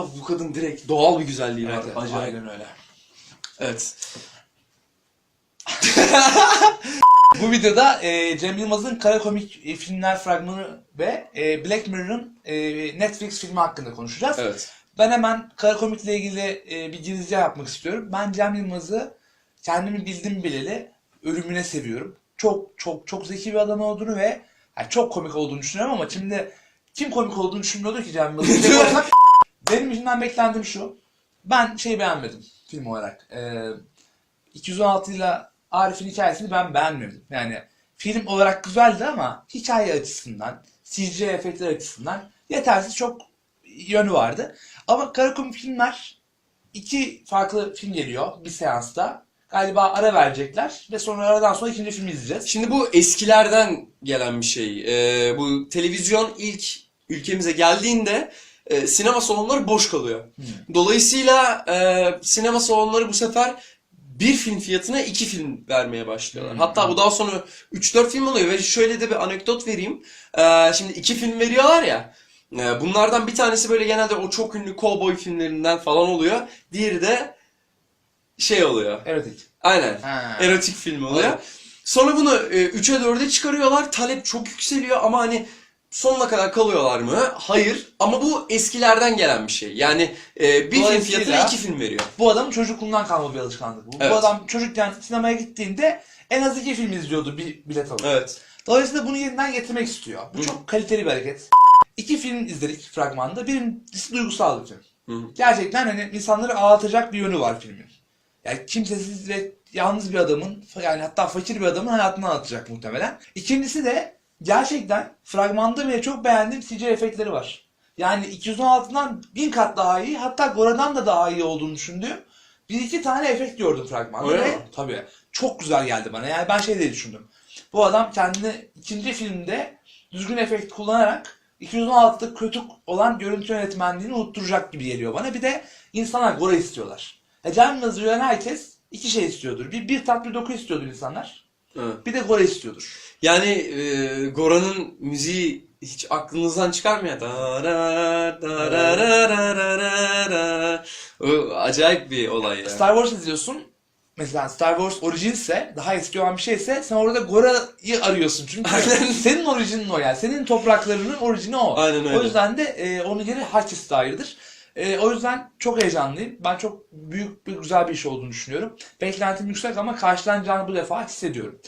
Abi bu kadın direkt doğal bir güzelliği var. Evet, Acayip. aynen öyle. Evet. Bu videoda e, Cem Yılmaz'ın kara komik e, filmler fragmanı ve e, Black Mirror'ın e, Netflix filmi hakkında konuşacağız. Evet. Ben hemen kara komikle ilgili e, bir girizgah yapmak istiyorum. Ben Cem Yılmaz'ı kendimi bildim bileli ölümüne seviyorum. Çok çok çok zeki bir adam olduğunu ve yani çok komik olduğunu düşünüyorum ama şimdi kim komik olduğunu düşünmüyordur ki Cem Yılmaz'ı? Benim işimden beklentim şu. Ben şey beğenmedim film olarak. Ee, 216 ile Arif'in hikayesini ben beğenmedim. Yani film olarak güzeldi ama hikaye açısından, CGI efektler açısından yetersiz çok yönü vardı. Ama kara komik filmler iki farklı film geliyor bir seansta. Galiba ara verecekler ve sonra aradan sonra ikinci filmi izleyeceğiz. Şimdi bu eskilerden gelen bir şey. Ee, bu televizyon ilk ülkemize geldiğinde e, sinema salonları boş kalıyor. Dolayısıyla e, sinema salonları bu sefer bir film fiyatına iki film vermeye başlıyorlar. Hmm. Hatta bu daha sonra 3-4 film oluyor ve şöyle de bir anekdot vereyim. Ee, şimdi iki film veriyorlar ya. e, Bunlardan bir tanesi böyle genelde o çok ünlü cowboy filmlerinden falan oluyor. Diğeri de şey oluyor. Erotik. Aynen. Ha. Erotik film oluyor. Evet. Sonra bunu e, 3'e 4'e çıkarıyorlar. Talep çok yükseliyor ama hani sonuna kadar kalıyorlar mı? Hayır. Ama bu eskilerden gelen bir şey. Yani e, bir film Dolayısıyla- fiyatına iki film veriyor. Bu adamın çocukluğundan kalma bir alışkanlık bu. Evet. Bu adam çocukken sinemaya gittiğinde en az iki film izliyordu bir bilet alıp. Evet. Dolayısıyla bunu yeniden getirmek istiyor. Bu Hı. çok kaliteli bir hareket. İki film izledik fragmanda. Birincisi duygusal bir film. Hı. Gerçekten hani insanları ağlatacak bir yönü var filmin. Yani kimsesiz ve yalnız bir adamın yani hatta fakir bir adamın hayatını anlatacak muhtemelen. İkincisi de gerçekten fragmanda bile çok beğendiğim CGI efektleri var. Yani 216'dan bin kat daha iyi hatta Gora'dan da daha iyi olduğunu düşündüğüm bir iki tane efekt gördüm fragmanda Öyle ve mi? tabii çok güzel geldi bana. Yani ben şey diye düşündüm. Bu adam kendini ikinci filmde düzgün efekt kullanarak 216'da kötü olan görüntü yönetmenliğini unutturacak gibi geliyor bana. Bir de insanlar Gora istiyorlar. E Cem Yılmaz'ı herkes iki şey istiyordur. Bir, bir tat bir doku istiyordur insanlar. Evet. Bir de Gora istiyordur. Yani e, Gora'nın müziği hiç aklınızdan çıkarmıyor. Da da. O acayip bir olay ya. Star Wars izliyorsun. Mesela Star Wars orijinse, daha eski olan bir şeyse sen orada Gora'yı arıyorsun. Çünkü Aynen. senin orijinin o yani. Senin topraklarının orijini o. Aynen öyle. O yüzden de e, onun yeri herkes ayrıdır. E, o yüzden çok heyecanlıyım. Ben çok büyük bir güzel bir iş olduğunu düşünüyorum. Beklentim yüksek ama karşılanacağını bu defa hissediyorum.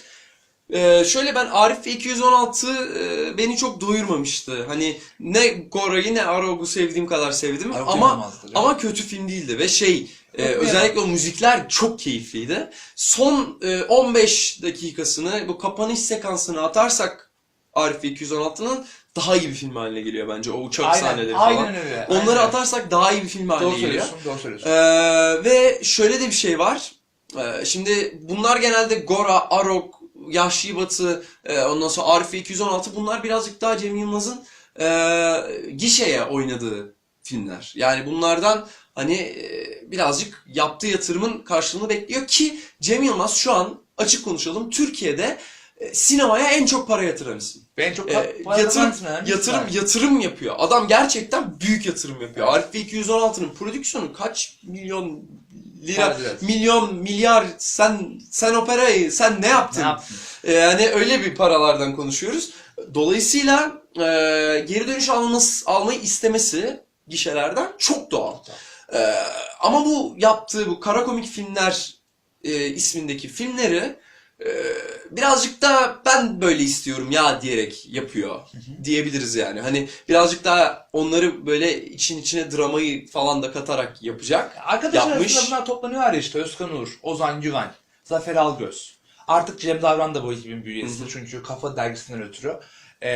Ee, şöyle ben Arif ve 216 e, beni çok doyurmamıştı. Hani ne Gora'yı ne Arog'u sevdiğim kadar sevdim Arog'u ama ama kötü film değildi ve şey e, özellikle o müzikler çok keyifliydi. Son e, 15 dakikasını bu kapanış sekansını atarsak Arif ve 216'nın daha iyi bir film haline geliyor bence o uçak sahneleri falan. aynen öyle. aynen Onları öyle. atarsak daha iyi bir film haline Doğru geliyor. söylüyorsun, doğru söylüyorsun. Ee, ve şöyle de bir şey var. Ee, şimdi bunlar genelde Gora, Arok, Yahşi Batı, e, ondan sonra Arif ve 216 bunlar birazcık daha Cem Yılmaz'ın e, gişeye oynadığı filmler. Yani bunlardan hani e, birazcık yaptığı yatırımın karşılığını bekliyor ki Cem Yılmaz şu an açık konuşalım Türkiye'de sinemaya en çok para yatıran isim. ben çok pa- para yatırım yani. yatırım yatırım yapıyor. Adam gerçekten büyük yatırım yapıyor. Arif ve 216'nın prodüksiyonu kaç milyon lira, Evet, evet. milyon, milyar sen sen operayı sen ne yaptın? Ne yaptın? Ee, Yani öyle bir paralardan konuşuyoruz. Dolayısıyla e, geri dönüş alması, almayı istemesi gişelerden çok doğal. Ee, ama bu yaptığı bu kara komik filmler e, ismindeki filmleri e, birazcık da ben böyle istiyorum ya diyerek yapıyor diyebiliriz yani. Hani birazcık daha onları böyle için içine dramayı falan da katarak yapacak. Arkadaşlar Yapmış. arasında bunlar toplanıyorlar ya işte Özkan Uğur, Ozan Güven, Zafer Algöz. Artık Cem Davran da bu ekibin bir üyesi çünkü Kafa dergisinden ötürü. Ee,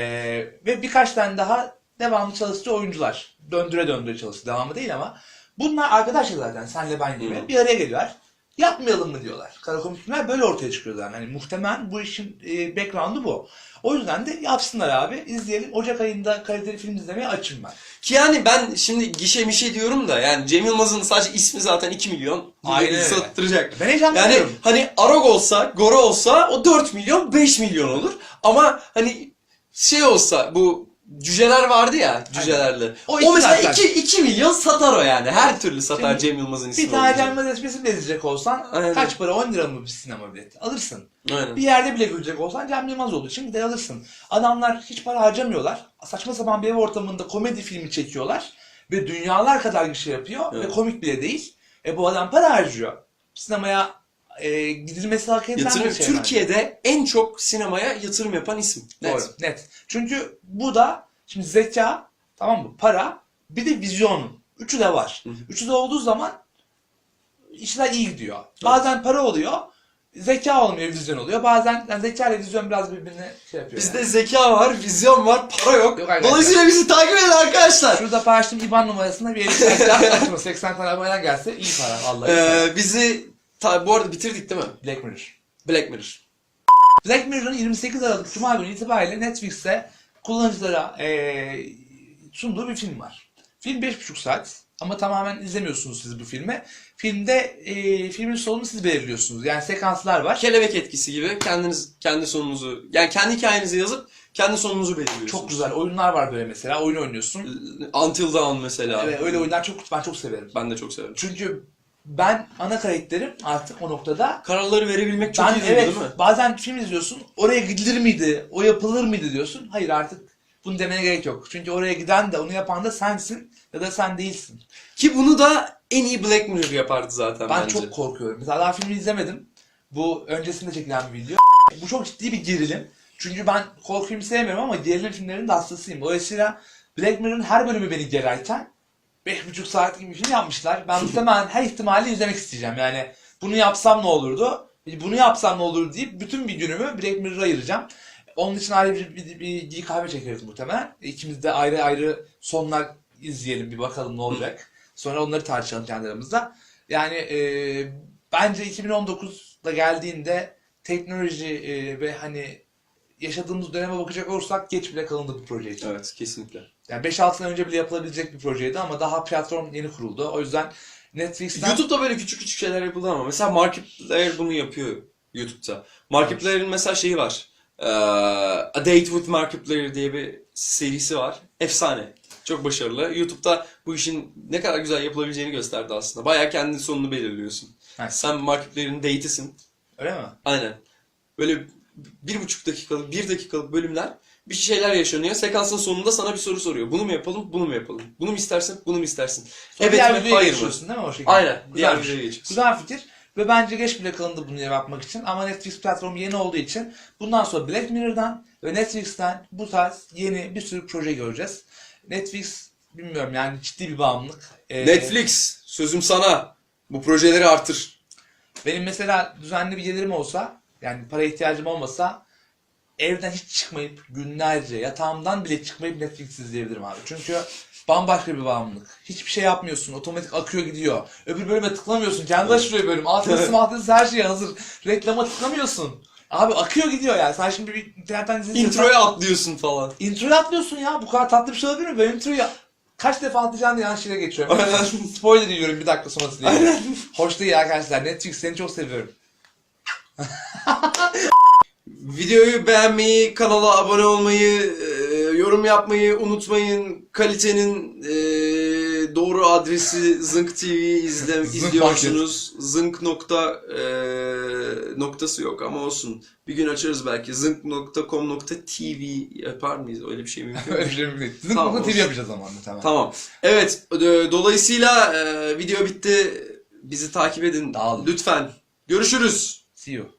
ve birkaç tane daha devamlı çalıştığı oyuncular. Döndüre döndüre çalıştı. Devamı değil ama. Bunlar arkadaşlar zaten senle ben gibi Hı. bir araya geliyorlar. Yapmayalım mı diyorlar. Kara komikler böyle ortaya çıkıyorlar. Hani muhtemelen bu işin e, background'u bu. O yüzden de yapsınlar abi. izleyelim. Ocak ayında kaliteli film izlemeye açım ben. Ki yani ben şimdi gişe mişe diyorum da yani Cem Yılmaz'ın sadece ismi zaten 2 milyon Aynen öyle. sattıracak. Ben heyecanlanıyorum. Yani hani Arog olsa, Goro olsa o 4 milyon 5 milyon olur. Ama hani şey olsa bu cüceler vardı ya cücelerle. O O, mesela zaten. 2, 2 milyon satar o yani. Her türlü satar Şimdi Cem Yılmaz'ın ismi Bir tane. Cem Yılmaz esprisi bile izleyecek olsan Aynen. kaç para 10 lira mı bir sinema bileti? Alırsın. Aynen. Bir yerde bile görecek olsan Cem Yılmaz olduğu için gider alırsın. Adamlar hiç para harcamıyorlar. Saçma sapan bir ev ortamında komedi filmi çekiyorlar. Ve dünyalar kadar bir şey yapıyor. Ve Evet. komik bile değil. E bu adam para harcıyor. Sinemaya e, gidilmesi hak edilen Yatırım, bir şey. bence. Türkiye'de en çok sinemaya yatırım yapan isim. Net. Doğru, net. Çünkü bu da şimdi zeka, tamam mı? Para, bir de vizyonun. Üçü de var. Hı hı. Üçü de olduğu zaman işler iyi gidiyor. Bazen para oluyor, zeka olmuyor, vizyon oluyor. Bazen yani zeka ile vizyon biraz birbirine şey yapıyor. Bizde yani. zeka var, vizyon var, para yok. Yok arkadaşlar. Dolayısıyla bizi takip edin arkadaşlar. Şurada paylaştığım IBAN numarasına bir 50 tane 80 tane abonen gelse iyi para vallahi. Ee, bizi ta, bu arada bitirdik değil mi? Black Mirror. Black Mirror. Black Mirror'ın 28 Aralık Cuma günü itibariyle Netflix'te kullanıcılara eee, sunduğu bir film var. Film 5,5 saat ama tamamen izlemiyorsunuz siz bu filmi. Filmde eee, filmin sonunu siz belirliyorsunuz. Yani sekanslar var. Kelebek etkisi gibi kendiniz kendi sonunuzu yani kendi hikayenizi yazıp kendi sonunuzu belirliyorsunuz. Çok güzel oyunlar var böyle mesela. Oyun oynuyorsun. Until Dawn mesela. Evet, öyle oyunlar çok ben çok severim. Ben de çok severim. Çünkü ben ana karakterim artık o noktada Kararları verebilmek çok ben iyi evet değil mi? bazen film izliyorsun oraya gidilir miydi o yapılır mıydı diyorsun. Hayır artık bunu demeye gerek yok. Çünkü oraya giden de onu yapan da sensin ya da sen değilsin. Ki bunu da en iyi Black Mirror yapardı zaten ben bence. çok korkuyorum. Mesela daha filmi izlemedim. Bu öncesinde çekilen bir video. Bu çok ciddi bir gerilim. Çünkü ben korku filmi sevmiyorum ama gerilim filmlerinin de hastasıyım. Dolayısıyla Black Mirror'ın her bölümü beni gererken 5,5 saat gibi bir film yapmışlar. Ben muhtemelen her ihtimali izlemek isteyeceğim. Yani bunu yapsam ne olurdu? Bunu yapsam ne olur deyip bütün bir günümü Black Mirror'a ayıracağım. Onun için ayrı bir, bir, bir iyi kahve çekeriz muhtemelen. İkimiz de ayrı ayrı sonlar izleyelim bir bakalım ne olacak. Sonra onları tartışalım kendi aramızda. Yani e, bence 2019'da geldiğinde teknoloji e, ve hani yaşadığımız döneme bakacak olursak geç bile kalındı bu proje için. Evet kesinlikle. Yani 5-6 sene önce bile yapılabilecek bir projeydi ama daha platform yeni kuruldu. O yüzden Netflix'ten... YouTube'da böyle küçük küçük şeyler yapıldı ama mesela Markiplier bunu yapıyor YouTube'da. Markiplier'in mesela şeyi var. Ee, A Date with Markiplier diye bir serisi var. Efsane. Çok başarılı. YouTube'da bu işin ne kadar güzel yapılabileceğini gösterdi aslında. Bayağı kendi sonunu belirliyorsun. Nice. Sen Markiplier'in date'isin. Öyle mi? Aynen. Böyle bir buçuk dakikalık, bir dakikalık bölümler bir şeyler yaşanıyor. Sekansın sonunda sana bir soru soruyor. Bunu mu yapalım, bunu mu yapalım? Bunu mu istersin, bunu mu istersin? Sonra evet mi, hayır mı? değil mi o şekilde? Aynen. Diğer Güzelmiş. videoya geçiyorsun. Güzel fikir. Ve bence geç bile kalındı bunu yapmak için. Ama Netflix platformu yeni olduğu için bundan sonra Black Mirror'dan ve Netflix'ten bu tarz yeni bir sürü proje göreceğiz. Netflix bilmiyorum yani ciddi bir bağımlılık. Ee, Netflix, sözüm sana. Bu projeleri artır. Benim mesela düzenli bir gelirim olsa, yani para ihtiyacım olmasa evden hiç çıkmayıp günlerce yatağımdan bile çıkmayıp Netflix izleyebilirim abi. Çünkü bambaşka bir bağımlılık. Hiçbir şey yapmıyorsun. Otomatik akıyor gidiyor. Öbür bölüme tıklamıyorsun. Kendi açılıyor bölüm. Altyazısı maltyazısı her şey hazır. Reklama tıklamıyorsun. Abi akıyor gidiyor yani. Sen şimdi bir internetten dizi Introya atlıyorsun falan. Introyu atlıyorsun ya. Bu kadar tatlı bir şey olabilir mi? Ben introyu kaç defa atlayacağım diye yanlış yere geçiyorum. Spoiler yiyorum bir dakika sonrası diye. Hoş değil arkadaşlar. Netflix seni çok seviyorum. Videoyu beğenmeyi, kanala abone olmayı, e, yorum yapmayı unutmayın. Kalitenin e, doğru adresi Zınk TV izle, izliyorsunuz. Zınk nokta e, noktası yok ama olsun. Bir gün açarız belki. Zınk.com.tv yapar mıyız? Öyle bir şey mümkün mü? Öyle bir şey mi değil. Tamam, tamam, TV olsun. yapacağız ama tamam. Tamam. Evet. e, Dolayısıyla e, video bitti. Bizi takip edin. Dağılın. Lütfen. Görüşürüz. See you.